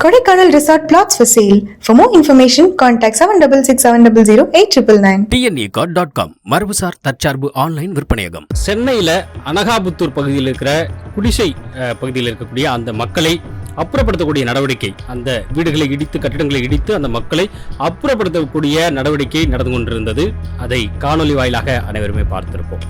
Kodaikanal Resort Plots for sale. For more information, contact 7667008999. டிஎன்இகாட் dot com மரபுசார் தற்சார்பு online விற்பனையகம் சென்னையில் அனகாபுத்தூர் பகுதியில் இருக்கிற குடிசை பகுதியில் இருக்கக்கூடிய அந்த மக்களை அப்புறப்படுத்தக்கூடிய நடவடிக்கை அந்த வீடுகளை இடித்து கட்டிடங்களை இடித்து அந்த மக்களை அப்புறப்படுத்தக்கூடிய நடவடிக்கை நடந்து கொண்டிருந்தது அதை காணொலி வாயிலாக அனைவருமே பார்த்திருப்போம்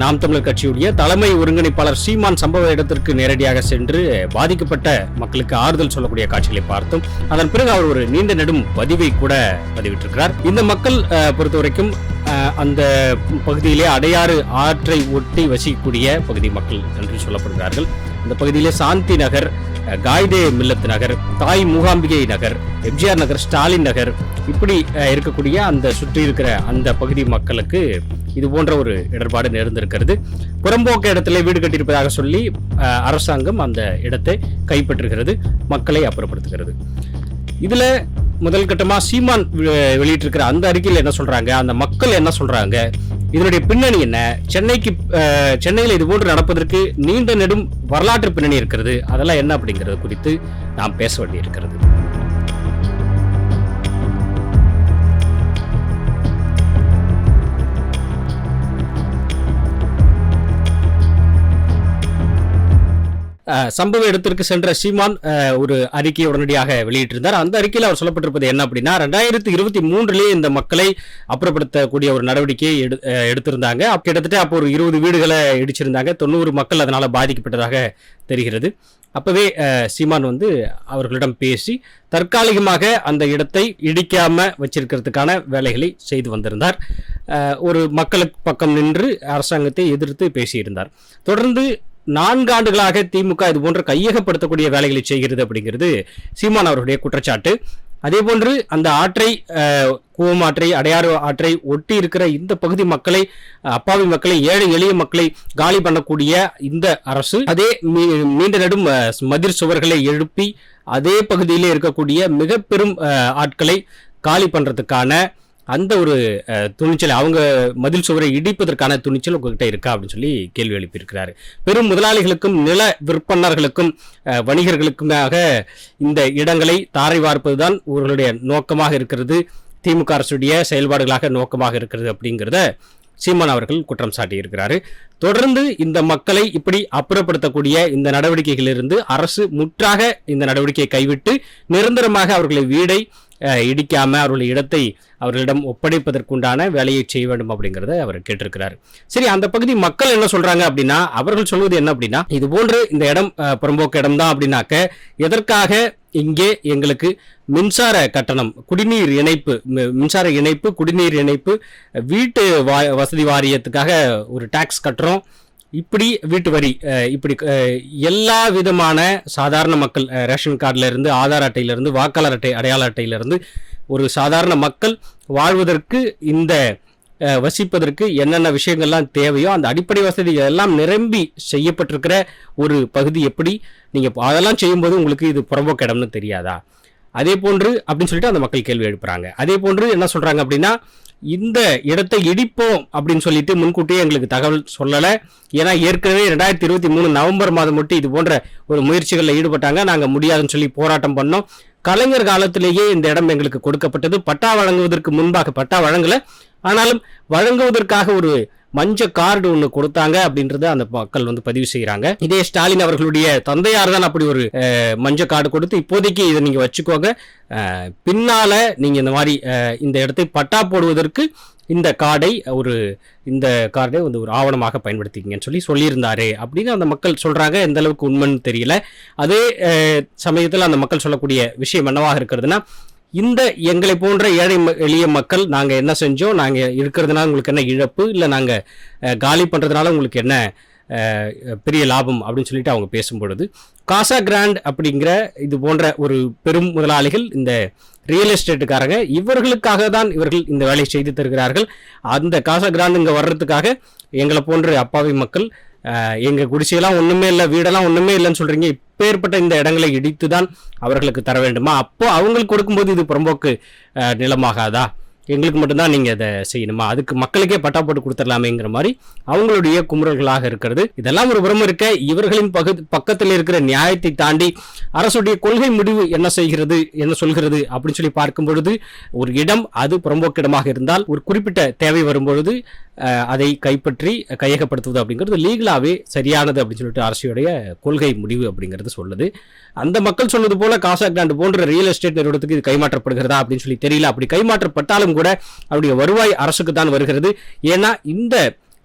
நாம் தமிழர் கட்சியுடைய தலைமை ஒருங்கிணைப்பாளர் சீமான் சம்பவ இடத்திற்கு நேரடியாக சென்று பாதிக்கப்பட்ட மக்களுக்கு ஆறுதல் சொல்லக்கூடிய காட்சிகளை பார்த்தோம். அதன் பிறகு அவர் ஒரு நீண்ட நெடும் பதிவை கூட பதிவிட்டிருக்கிறார். இந்த மக்கள் பொறுத்த வரைக்கும் அந்த பகுதியிலே அடையாறு ஆற்றை ஒட்டி வசிக்கக்கூடிய பகுதி மக்கள் என்று சொல்லப்படுகிறார்கள். இந்த பகுதியிலே சாந்தி நகர் காய்தே மில்லத் நகர் தாய் மூகாம்பிகை நகர் எம்ஜிஆர் நகர் ஸ்டாலின் நகர் இப்படி இருக்கக்கூடிய அந்த சுற்றி இருக்கிற அந்த பகுதி மக்களுக்கு இது போன்ற ஒரு இடர்பாடு நேர்ந்திருக்கிறது. புறம்போக்கு இடத்துல வீடு கட்டியிருப்பதாக சொல்லி அரசாங்கம் அந்த இடத்தை கைப்பற்றுகிறது மக்களை அப்புறப்படுத்துகிறது. இதில் முதல் கட்டமாக சீமான் வெ- வெளியிட்டிருக்கிற அந்த அறிக்கையில் என்ன சொல்கிறாங்க அந்த மக்கள் என்ன சொல்கிறாங்க இதனுடைய பின்னணி என்ன? சென்னைக்கு சென்னையில் இது போன்று நடப்பதற்கு நீண்ட நெடும் வரலாற்று பின்னணி இருக்கிறது. அதெல்லாம் என்ன அப்படிங்கிறது குறித்து நாம் பேச வேண்டியிருக்கிறது. சம்பவ இடத்திற்கு சென்ற சீமான் ஒரு அறிக்கையை உடனடியாக வெளியிட்டிருந்தார். அந்த அறிக்கையில் அவர் சொல்லப்பட்டிருப்பது என்ன அப்படின்னா ரெண்டாயிரத்தி இருபத்தி மூன்றுலேயே இந்த மக்களை அப்புறப்படுத்தக்கூடிய ஒரு நடவடிக்கையை எடு எடுத்திருந்தாங்க. அப்போ கிட்டத்தட்ட அப்போ ஒரு இருபது வீடுகளை இடிச்சிருந்தாங்க. தொண்ணூறு மக்கள் அதனால் பாதிக்கப்பட்டதாக தெரிகிறது. அப்போவே சீமான் வந்து அவர்களிடம் பேசி தற்காலிகமாக அந்த இடத்தை இடிக்காமல் வச்சிருக்கிறதுக்கான வேலைகளை செய்து வந்திருந்தார். ஒரு மக்களுக்கு பக்கம் நின்று அரசாங்கத்தை எதிர்த்து பேசியிருந்தார். தொடர்ந்து நான்கு ஆண்டுகளாக திமுக இது போன்ற கையகப்படுத்தக்கூடிய வேலைகளை செய்கிறது அப்படிங்கிறது சீமான் அவருடைய குற்றச்சாட்டு. அதே போன்று அந்த ஆற்றை கூவம் ஆற்றை அடையாறு ஆற்றை ஒட்டி இருக்கிற இந்த பகுதி மக்களை அப்பாவி மக்களை ஏழை எளிய மக்களை காலி பண்ணக்கூடிய இந்த அரசு அதே மீ- நீண்ட நெடும் மதிர் சுவர்களை எழுப்பி அதே பகுதியிலே இருக்கக்கூடிய மிக பெரும் ஆட்களை காலி பண்றதுக்கான அந்த ஒரு துணிச்சல் அவங்க மதில் சுவரை இடிப்பதற்கான துணிச்சல் உங்ககிட்ட இருக்கா? அப்படின்னு சொல்லி கேள்வி எழுப்பியிருக்கிறாரு. பெரும் முதலாளிகளுக்கும் நில விற்பனர்களுக்கும் வணிகர்களுக்குமாக இந்த இடங்களை தாரை வார்ப்பதுதான் இவர்களுடைய நோக்கமாக இருக்கிறது. திமுக அரசுடைய செயல்பாடுகளாக நோக்கமாக இருக்கிறது அப்படிங்கிறத சீமான் அவர்கள் குற்றம் சாட்டியிருக்கிறாரு. தொடர்ந்து இந்த மக்களை இப்படி அப்புறப்படுத்தக்கூடிய இந்த நடவடிக்கைகளிலிருந்து அரசு முற்றாக இந்த நடவடிக்கையை கைவிட்டு நிரந்தரமாக அவர்களை வீடை இடிக்காமல் இடிக்காம இடத்தை அவர்களிடம் ஒப்படைப்பதற்குண்டான வேலையை செய்ய வேண்டும் அப்படிங்கறத அவர் கேட்டிருக்கிறார். சரி அந்த பகுதி மக்கள் என்ன சொல்றாங்க அப்படின்னா அவர்கள் சொல்வது என்ன அப்படின்னா இது போன்று இந்த இடம் புறம்போக்கு இடம் தான் அப்படின்னாக்க எதற்காக இங்கே எங்களுக்கு மின்சார கட்டணம் குடிநீர் இணைப்பு மின்சார இணைப்பு குடிநீர் இணைப்பு வீட்டு வா வசதி வாரியத்துக்காக ஒரு டாக்ஸ் கட்டுறோம் இப்படி வீட்டு வரி இப்படி எல்லா விதமான சாதாரண மக்கள் ரேஷன் கார்டிலிருந்து ஆதார் அட்டையிலிருந்து வாக்காளர் அட்டை அடையாள அட்டையிலிருந்து ஒரு சாதாரண மக்கள் வாழ்வதற்கு இந்த வசிப்பதற்கு என்னென்ன விஷயங்கள்லாம் தேவையோ அந்த அடிப்படை வசதிகள் எல்லாம் நிரம்பி செய்யப்பட்டிருக்கிற ஒரு பகுதி எப்படி நீங்கள் அதெல்லாம் செய்யும்போது உங்களுக்கு இது புறம்போக்கிடம்னு தெரியாதா? அதே போன்று அப்படின்னு சொல்லிட்டு அந்த மக்கள் கேள்வி எழுப்புறாங்க. அதே போன்று என்ன சொல்கிறாங்க அப்படின்னா இந்த இடத்தை இடிப்போம் அப்படின்னு சொல்லிட்டு முன்கூட்டியே எங்களுக்கு தகவல் சொல்லலை. ஏன்னா ஏற்கனவே ரெண்டாயிரத்தி இருபத்தி மூணு நவம்பர் மாதம் மட்டும் இது போன்ற ஒரு முயற்சிகளில் ஈடுபட்டாங்க. நாங்கள் முடியாதுன்னு சொல்லி போராட்டம் பண்ணோம். கலைஞர் காலத்திலேயே இந்த இடம் எங்களுக்கு கொடுக்கப்பட்டது. பட்டா வழங்குவதற்கு முன்பாக பட்டா வழங்கலை. ஆனாலும் வழங்குவதற்காக ஒரு மஞ்ச கார்டு ஒன்று கொடுத்தாங்க அப்படின்றத அந்த மக்கள் வந்து பதிவு செய்கிறாங்க இதே ஸ்டாலின் அவர்களுடைய தந்தையார் தான் அப்படி ஒரு மஞ்ச கார்டு கொடுத்து இப்போதைக்கு இதை நீங்கள் வச்சுக்கோங்க. பின்னால் நீங்கள் இந்த மாதிரி இந்த இடத்தை பட்டா போடுவதற்கு இந்த கார்டை ஒரு இந்த கார்டை வந்து ஒரு ஆவணமாக பயன்படுத்திக்கிங்கன்னு சொல்லி சொல்லியிருந்தாரு அப்படின்னு அந்த மக்கள் சொல்கிறாங்க எந்த அளவுக்கு உண்மைன்னு தெரியல. அதே சமயத்தில் அந்த மக்கள் சொல்லக்கூடிய விஷயம் என்னவாக இருக்கிறதுனா இந்த எங்களை போன்ற ஏழை ம- எளிய மக்கள் நாங்கள் என்ன செஞ்சோம்? நாங்கள் இருக்கிறதுனால உங்களுக்கு என்ன இழப்பு? இல்லை நாங்கள் காலி பண்ணுறதுனால உங்களுக்கு என்ன பெரிய லாபம்? அப்படின்னு சொல்லிட்டு அவங்க பேசும்பொழுது காசா கிராண்ட் அப்படிங்கிற இது போன்ற ஒரு பெரும் முதலாளிகள் இந்த ரியல் எஸ்டேட்டுக்காரங்க இவர்களுக்காக தான் இவர்கள் இந்த வேலையை செய்து தருகிறார்கள். அந்த காசா கிராண்ட் இங்கே வர்றதுக்காக எங்களை போன்ற அப்பாவி மக்கள் எங்கள் குடிசையெல்லாம் ஒன்றுமே இல்லை வீடெல்லாம் ஒன்றுமே இல்லைன்னு சொல்கிறீங்க இப்பேற்பட்ட இந்த இடங்களை இடித்து தான் அவர்களுக்கு தர வேண்டுமா? அப்போ அவங்களுக்கு கொடுக்கும்போது இது புறம்போக்கு நிலமாகாதா? எங்களுக்கு மட்டும்தான் நீங்கள் அதை செய்யணுமா? அதுக்கு மக்களுக்கே பட்டா போட்டு கொடுத்துடலாமேங்கிற மாதிரி அவங்களுடைய குமுறல்களாக இருக்கிறது. இதெல்லாம் ஒரு புறம் இருக்க இவர்களின் பகு பக்கத்தில் இருக்கிற நியாயத்தை தாண்டி அரசுடைய கொள்கை முடிவு என்ன செய்கிறது என்ன சொல்கிறது அப்படின்னு சொல்லி பார்க்கும் பொழுது ஒரு இடம் அது புறம்போக்கிடமாக இருந்தால் ஒரு குறிப்பிட்ட தேவை வரும்பொழுது அதை கைப்பற்றி கையகப்படுத்துவது அப்படிங்கிறது லீகலாகவே சரியானது அப்படின்னு சொல்லிட்டு அரசுடைய கொள்கை முடிவு அப்படிங்கிறது சொல்லுது. அந்த மக்கள் சொன்னது போல காசா கிராண்ட் போன்ற ரியல் எஸ்டேட் நிறுவனத்துக்கு இது கைமாற்றப்படுகிறதா அப்படின்னு சொல்லி தெரியல. அப்படி கைமாற்றப்பட்டாலும் கூட அவருடைய வருவாய் அரசுக்கு தான் வருகிறது. ஏன்னா இந்த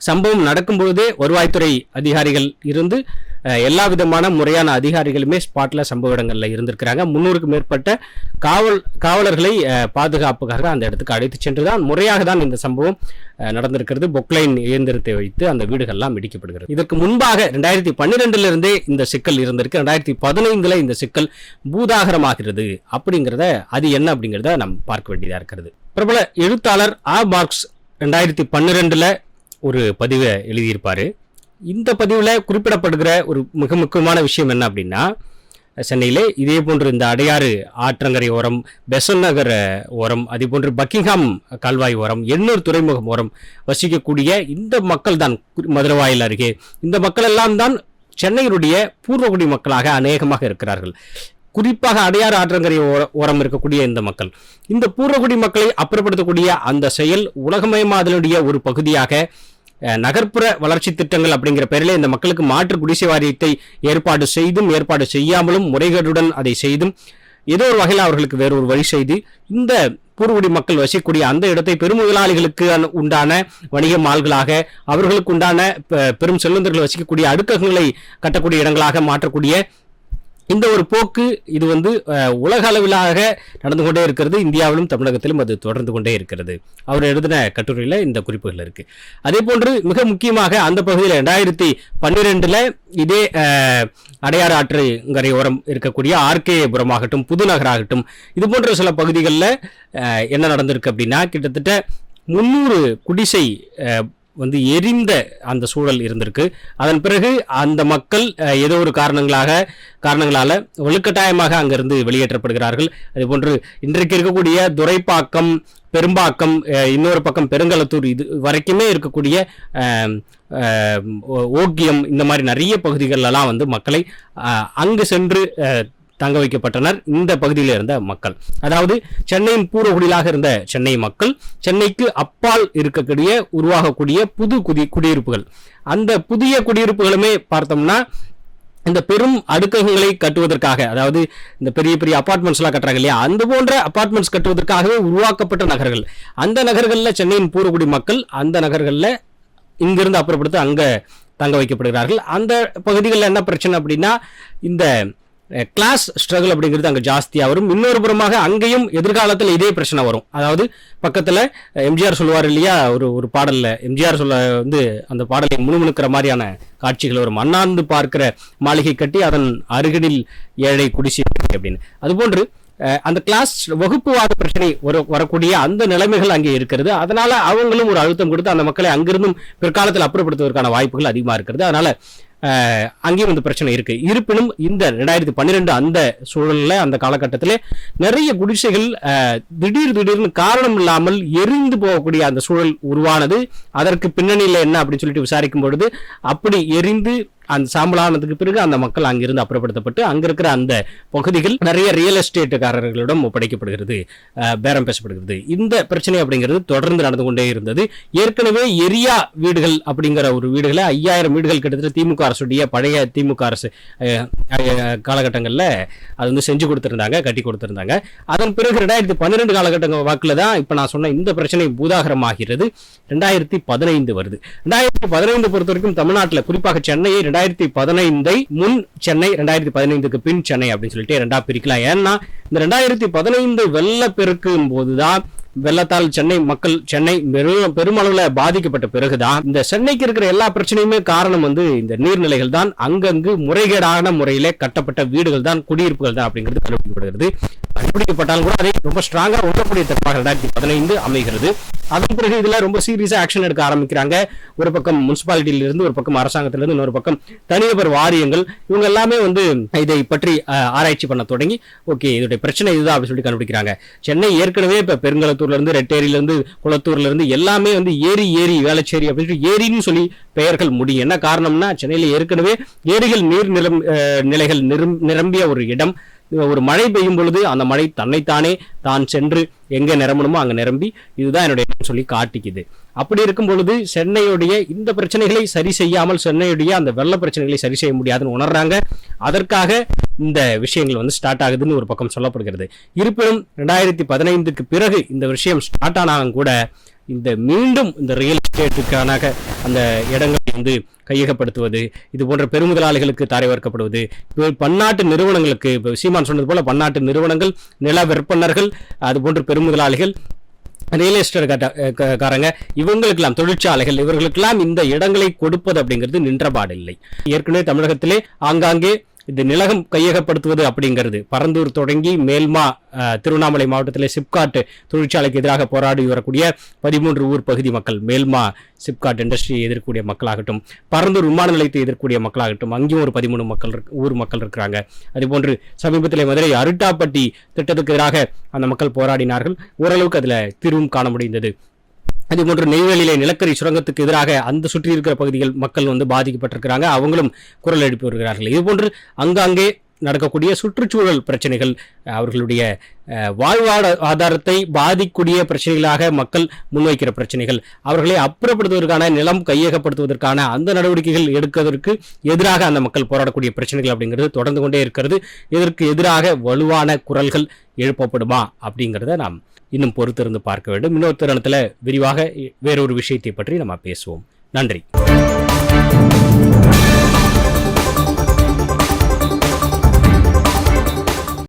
சம்பவம் நடக்கும் பொழுதே வருவாய்த்துறை அதிகாரிகள் இருந்து எல்லா விதமான முறையான அதிகாரிகளுமே ஸ்பாட்ல சம்பவ இடங்கள்ல இருந்திருக்கிறாங்க. முன்னூறுக்கு மேற்பட்ட காவல் காவலர்களை பாதுகாப்புக்காக அந்த இடத்துக்கு அழைத்து சென்று தான் முறையாக தான் இந்த சம்பவம் நடந்திருக்கிறது. பொக்லைன் இயந்திரத்தை வைத்து அந்த வீடுகள்லாம் இடிக்கப்படுகிறது. இதற்கு முன்பாக ரெண்டாயிரத்தி பன்னிரெண்டுல இருந்தே இந்த சிக்கல் இருந்திருக்கு. ரெண்டாயிரத்தி பதினைந்துல இந்த சிக்கல் பூதாகரமாகிறது. அப்படிங்கிறத அது என்ன அப்படிங்கிறத நாம் பார்க்க வேண்டியதாக இருக்கிறது. பிரபல எழுத்தாளர் ஆ பாக்ஸ் ரெண்டாயிரத்தி பன்னிரெண்டில் ஒரு பதிவை எழுதியிருப்பார். இந்த பதிவில் குறிப்பிடப்படுகிற ஒரு மிக முக்கியமான விஷயம் என்ன அப்படின்னா சென்னையிலே இதே போன்று இந்த அடையாறு ஆற்றங்கரை ஓரம் பெசன் நகர் ஓரம் அதே போன்று பக்கிங்ஹாம் கால்வாய் ஓரம் எண்ணூர் துறைமுகம் ஓரம் வசிக்கக்கூடிய இந்த மக்கள் தான் மதுரவாயில் அருகே. இந்த மக்கள் எல்லாம் தான் சென்னையினுடைய பூர்வகுடி மக்களாக அநேகமாக இருக்கிறார்கள். குறிப்பாக அடையாறு ஆற்றங்கரை ஓர- ஓரம் இருக்கக்கூடிய இந்த மக்கள். இந்த பூர்வகுடி மக்களை அப்புறப்படுத்தக்கூடிய அந்த செயல் உலகமயமாதலுடைய ஒரு பகுதியாக நகர்ப்புற வளர்ச்சி திட்டங்கள் அப்படிங்கிற பெயரிலே இந்த மக்களுக்கு மாற்று குடிசை வாரியத்தை ஏற்பாடு செய்தும் ஏற்பாடு செய்யாமலும் முறைகேடுடன் அதை செய்தும் ஏதோ ஒரு வகையில் அவர்களுக்கு வேறொரு வழி செய்து இந்த பூர்வகுடி மக்கள் வசிக்கக்கூடிய அந்த இடத்தை பெருமுதலாளிகளுக்கு அன- உண்டான வணிக மால்களாக அவர்களுக்கு உண்டான பெரும் செல்வந்தர்கள் வசிக்கக்கூடிய அடுக்ககங்களை கட்டக்கூடிய இடங்களாக மாற்றக்கூடிய இந்த ஒரு போக்கு இது வந்து உலக அளவிலாக நடந்து கொண்டே இருக்கிறது. இந்தியாவிலும் தமிழகத்திலும் அது தொடர்ந்து கொண்டே இருக்கிறது. அவர் எழுதின கட்டுரையில் இந்த குறிப்புகள் இருக்கு. அதே போன்று மிக முக்கியமாக அந்த பகுதியில் ரெண்டாயிரத்தி பன்னிரெண்டில் இதே அடையாறு ஆற்றங்கரை ஓரம் இருக்கக்கூடிய ஆர்கேபுரம் ஆகட்டும் புதுநகராகட்டும் இது போன்ற சில பகுதிகளில் என்ன நடந்திருக்கு அப்படின்னா கிட்டத்தட்ட முந்நூறு குடிசை வந்து எரிந்த அந்த சூழல் இருந்திருக்கு அதன் பிறகு அந்த மக்கள் ஏதோ ஒரு காரணங்களாக காரணங்களால வலுக்கட்டாயமாக அங்கிருந்து வெளியேற்றப்படுகிறார்கள் அதேபோன்று இன்றைக்கு இருக்கக்கூடிய துரைப்பாக்கம் பெரும்பாக்கம் இன்னொரு பக்கம் பெருங்கலத்தூர் இது வரைக்குமே இருக்கக்கூடிய ஓ- ஓக்கியம் இந்த மாதிரி நிறைய பகுதிகளெல்லாம் வந்து மக்களை அங்கு சென்று தங்க வைக்கப்பட்டனர். இந்த பகுதியில் இருந்த மக்கள். அதாவது சென்னையின் பூர்வகுடியிலாக இருந்த சென்னை மக்கள் சென்னைக்கு அப்பால் இருக்கக்கூடிய உருவாகக்கூடிய புது குடி குடியிருப்புகள். அந்த புதிய குடியிருப்புகளுமே பார்த்தோம்னா இந்த பெரும் அடுக்ககங்களை கட்டுவதற்காக அதாவது இந்த பெரிய பெரிய அப்பார்ட்மெண்ட்ஸ்லாம் கட்டுறாங்க இல்லையா? அந்த போன்ற அபார்ட்மெண்ட்ஸ் கட்டுவதற்காகவே உருவாக்கப்பட்ட நகர்கள். அந்த நகர்களில் சென்னையின் பூர்வகுடி மக்கள் அந்த நகர்களில் இங்கிருந்து அப்புறப்படுத்த அங்க தங்க வைக்கப்படுகிறார்கள். அந்த பகுதிகளில் என்ன பிரச்சனை அப்படின்னா இந்த கிளாஸ் ஸ்ட்ரகிள் அப்படிங்கிறது அங்கே ஜாஸ்தியாக வரும். இன்னொரு புறமாக அங்கேயும் எதிர்காலத்தில் இதே பிரச்சனை வரும். அதாவது பக்கத்தில் எம்ஜிஆர் சொல்லுவார் இல்லையா ஒரு ஒரு பாடலில் எம்ஜிஆர் சொல்ல வந்து அந்த பாடலை முணுமுணுக்கிற மாதிரியான காட்சிகள் வரும். அண்ணாந்து பார்க்கிற மாளிகை கட்டி அதன் அருகினில் ஏழை குடிசை அப்படின்னு. அதுபோன்று அந்த கிளாஸ் வகுப்புவாத பிரச்சனை வர வரக்கூடிய அந்த நிலைமைகள் அங்கே இருக்கிறது. அதனால அவங்களும் ஒரு அழுத்தம் கொடுத்து அந்த மக்களை அங்கிருந்தும் பிற்காலத்தில் அப்புறப்படுத்துவதற்கான வாய்ப்புகள் அதிகமாக இருக்கிறது. அதனால அங்கேயும் இந்த பிரச்சனை இருக்கு. இருப்பினும் இந்த ரெண்டாயிரத்தி பன்னிரெண்டு அந்த சூழல்ல அந்த காலகட்டத்தில் நிறைய குடிசைகள் திடீர் திடீர்னு காரணம் இல்லாமல் எரிந்து போகக்கூடிய அந்த சூழல் உருவானது. அதற்கு பின்னணியில் என்ன அப்படின்னு சொல்லிட்டு விசாரிக்கும் பொழுது அப்படி எரிந்து அந்த சாம்பலானதுக்கு பிறகு அந்த மக்கள் அங்கிருந்து அப்புறப்படுத்தப்பட்டு அங்க இருக்கிற அந்த பகுதிகள் நிறைய ரியல் எஸ்டேட்டுக்காரர்களிடம் ஒப்படைக்கப்படுகிறது. பேரம் பேசப்படுகிறது. இந்த பிரச்சனை அப்படிங்கிறது தொடர்ந்து நடந்து கொண்டே இருந்தது. ஏற்கனவே எரியா வீடுகள் அப்படிங்கிற ஒரு வீடுகளை ஐயாயிரம் வீடுகள் கிட்டத்தட்ட திமுக அரசுடைய பழைய திமுக அரசு காலகட்டங்களில் அது வந்து செஞ்சு கொடுத்துருந்தாங்க கட்டி கொடுத்துருந்தாங்க. அதன் பிறகு ரெண்டாயிரத்தி பன்னிரெண்டு காலகட்டங்கள் வாக்கில் தான் இப்போ நான் சொன்ன இந்த பிரச்சனை பூதாகரமாகிறது. ரெண்டாயிரத்தி பதினைந்து வருது. ரெண்டாயிரத்தி பதினைந்து பொறுத்த வரைக்கும் தமிழ்நாட்டில் குறிப்பாக சென்னையை ரெண்டாயிரத்தி பதினைந்தை முன் சென்னை ரெண்டாயிரத்தி பதினைந்துக்கு பின் சென்னை அப்படின்னு சொல்லிட்டு ரெண்டா பிரிக்கலாம். ஏன்னா இந்த ரெண்டாயிரத்தி பதினைந்து வெள்ளப்பெருக்கும் போதுதான் வெள்ளத்தால் சென்னை மக்கள் சென்னை பெரும் பெருமளவுல பாதிக்கப்பட்ட பிறகுதான் இந்த சென்னைக்கு இருக்கிற எல்லா பிரச்சனையுமே காரணம் வந்து இந்த நீர்நிலைகள் தான் அங்கங்கு முறைகேடான முறையிலே கட்டப்பட்ட வீடுகள் தான் குடியிருப்புகள் தான் அப்படிங்கிறது கண்டுபிடிக்கப்படுகிறது. கண்டுபிடிக்கப்பட்டாலும் கூட அதை ரொம்ப ஸ்ட்ராங்கா உணரக்கூடிய தப்பாக ரெண்டாயிரத்தி பதினைந்து அமைகிறது. அதன் பிறகு இதுல ரொம்ப சீரியஸா ஆக்ஷன் எடுக்க ஆரம்பிக்கிறாங்க. ஒரு பக்கம் முனிசிபாலிட்டியில இருந்து ஒரு பக்கம் அரசாங்கத்திலிருந்து இன்னொரு பக்கம் தனிநபர் வாரியங்கள். இவங்க எல்லாமே வந்து இதை பற்றி ஆராய்ச்சி பண்ண தொடங்கி ஓகே இதோடைய பிரச்சனை இதுதான் அப்படின்னு சொல்லி கண்டுபிடிக்கிறாங்க. சென்னை ஏற்கனவே இப்ப பெருங்கலத்தூர்ல இருந்து ரெட்டேரியில இருந்து குளத்தூர்ல இருந்து எல்லாமே வந்து ஏரி ஏரி வேளச்சேரி அப்படின்னு சொல்லி ஏரின்னு சொல்லி பெயர்கள் முடியும். என்ன காரணம்னா சென்னையில ஏற்கனவே ஏரிகள் நீர் நிலம் நிலைகள் நிரம்- நிரம்பிய ஒரு இடம். ஒரு மழை பெய்யும் பொழுது அந்த மழை தன்னைத்தானே தான் சென்று எங்கே நிரம்பணுமோ அங்கே நிரம்பி இதுதான் என்னுடைய சொல்லி காட்டிக்குது. அப்படி இருக்கும் பொழுது சென்னையுடைய இந்த பிரச்சனைகளை சரி செய்யாமல் சென்னையுடைய அந்த வெள்ள பிரச்சனைகளை சரி செய்ய முடியாதுன்னு உணர்றாங்க. அதற்காக இந்த விஷயங்கள் வந்து ஸ்டார்ட் ஆகுதுன்னு ஒரு பக்கம் சொல்லப்படுகிறது. இருப்பினும் ரெண்டாயிரத்தி பதினைந்துக்கு பிறகு இந்த விஷயம் ஸ்டார்ட் ஆனாலும் கூட இந்த மீண்டும் இந்த ரியல் எஸ்டேட்டுக்கான அந்த இடங்களை வந்து கையகப்படுத்துவது இது போன்ற பெருமுதலாளிகளுக்கு தாரை வார்க்கப்படுவது பன்னாட்டு நிறுவனங்களுக்கு இப்போ சீமான் சொன்னது போல பன்னாட்டு நிறுவனங்கள் நில விற்பனர்கள் அது போன்ற பெருமுதலாளிகள் ரியல் எஸ்டேட் காரங்க இவங்களுக்கெல்லாம் தொழிற்சாலைகள் இவர்களுக்கெல்லாம் இந்த இடங்களை கொடுப்பது அப்படிங்கிறது நின்றபாடு இல்லை ஏற்கனவே தமிழகத்திலே ஆங்காங்கே இந்த நிலகம் கையகப்படுத்துவது அப்படிங்கிறது. பரந்தூர் தொடங்கி மேல்மா திருவண்ணாமலை மாவட்டத்திலே சிப்காட் தொழிற்சாலைக்கு எதிராக போராடி வரக்கூடிய பதிமூன்று ஊர் பகுதி மக்கள் மேல்மா சிப்காட் இண்டஸ்ட்ரியை எதிர்க்கக்கூடிய மக்களாகட்டும் பரந்தூர் விமான நிலையத்தை எதிர்க்கக்கூடிய மக்களாகட்டும் அங்கேயும் ஒரு பதிமூணு மக்கள் ஊர் மக்கள் இருக்கிறாங்க. அதுபோன்று சமீபத்தில் மதுரை அருட்டாப்பட்டி திட்டத்துக்கு எதிராக அந்த மக்கள் போராடினார்கள். ஓரளவுக்கு அதில் தீர்வும் காண முடிந்தது. அதேபோன்று நெய்வேலியிலே நிலக்கரி சுரங்கத்துக்கு எதிராக அந்த சுற்றி இருக்கிற பகுதிகள் மக்கள் வந்து பாதிக்கப்பட்டிருக்கிறாங்க. அவங்களும் குரல் எழுப்பி வருகிறார்கள். இதுபோன்று அங்காங்கே நடக்கக்கூடிய சுற்றுச்சூழல் பிரச்சனைகள் அவர்களுடைய வாழ்வாட ஆதாரத்தை பாதிக்கூடிய பிரச்சனைகளாக மக்கள் முன்வைக்கிற பிரச்சனைகள் அவர்களை அப்புறப்படுத்துவதற்கான நிலம் கையகப்படுத்துவதற்கான அந்த நடவடிக்கைகள் எடுப்பதற்கு எதிராக அந்த மக்கள் போராடக்கூடிய பிரச்சனைகள் அப்படிங்கிறது தொடர்ந்து கொண்டே இருக்கிறது. இதற்கு எதிராக வலுவான குரல்கள் எழுப்பப்படுமா அப்படிங்கிறத நாம் இன்னும் பொறுத்திருந்து பார்க்க வேண்டும். இன்னொரு தருணத்தில் விரிவாக வேறொரு விஷயத்தை பற்றி நம்ம பேசுவோம். நன்றி.